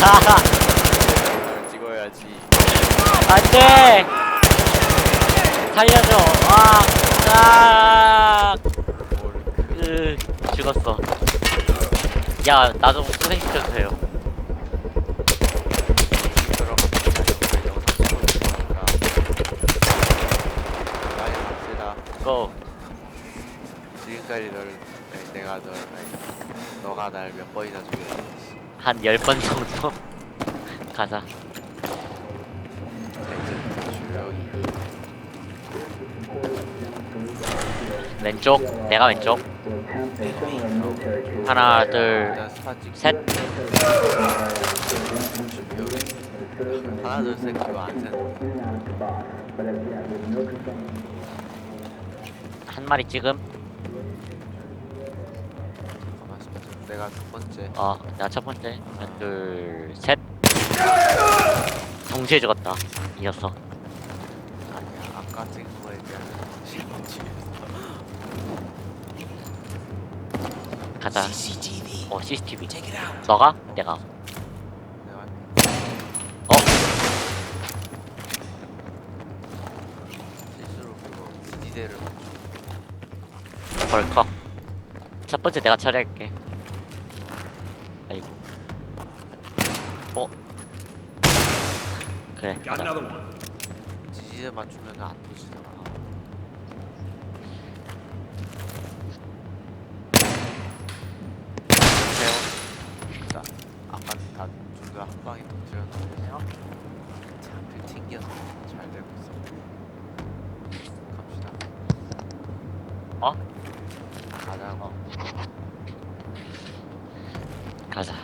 널 찍어야지. 안돼 살려줘 아, 아, 으, 죽었어 야 나 좀 소생시켜주세요 그럼 영상 찍고 있으니까. 많이 갑시다. 고 지금까지 널 아니, 내가 널 아니, 너가 날 몇 번이나 죽였지. 한 10번 정도? 가자. 왼쪽? 내가 왼쪽? 하나 일단 스파 찍고. 둘셋. 하나 둘셋 그거 안 세는데 한 마리 찍음 내가 첫 번째. 어 내가 첫 번째. 하나 둘 셋. 동시에 죽었다. 이 녀석 아니야 아까 찍은 거에 대한 실망치겠어 가자 CCTV. 어 CCTV Check it out. 너가? 내가. 내가 어. 실수로 그거 지지대를. 벌컥. 첫 번째 내가 처리할게 아이고. 어? 그래 Got 가자. another one. 지지대 맞추면 안 터지더라 세워 자 아까 다 둘다 한 방에 터뜨렸는데 하필 튕겨서 잘 되고 있어. 갑시다. 어? 가자고 가자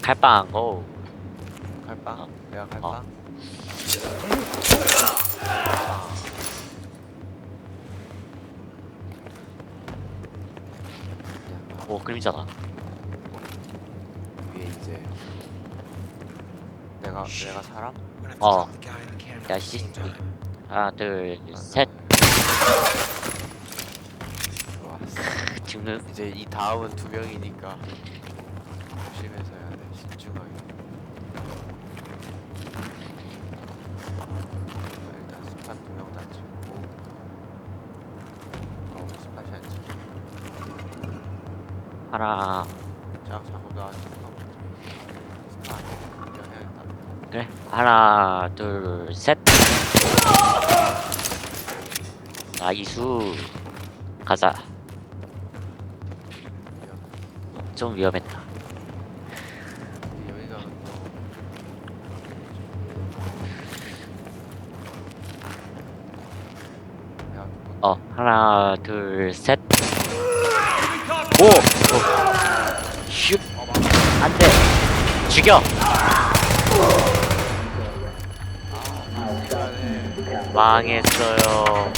칼빵 고 갈빵? 어. 내가 갈빵? 어. 오 그림자다 위에 이제 내가 내가 사람? The camera 야 씨. 하나 둘 셋. 좋았어. 죽는? 이제 이 다음은 두 명이니까 조심해서 해야 돼. 신중하게. 일단 스팟 두명 다 찍고. 어 스팟이 안 찍혀. 하나. 자 자꾸 나잠 그래 하나 둘셋 나이수 가자 좀 위험했다 여기가 또 야, 뭐 어 하나 둘셋 오! 오! 슛! 안돼! 죽여! 망했어요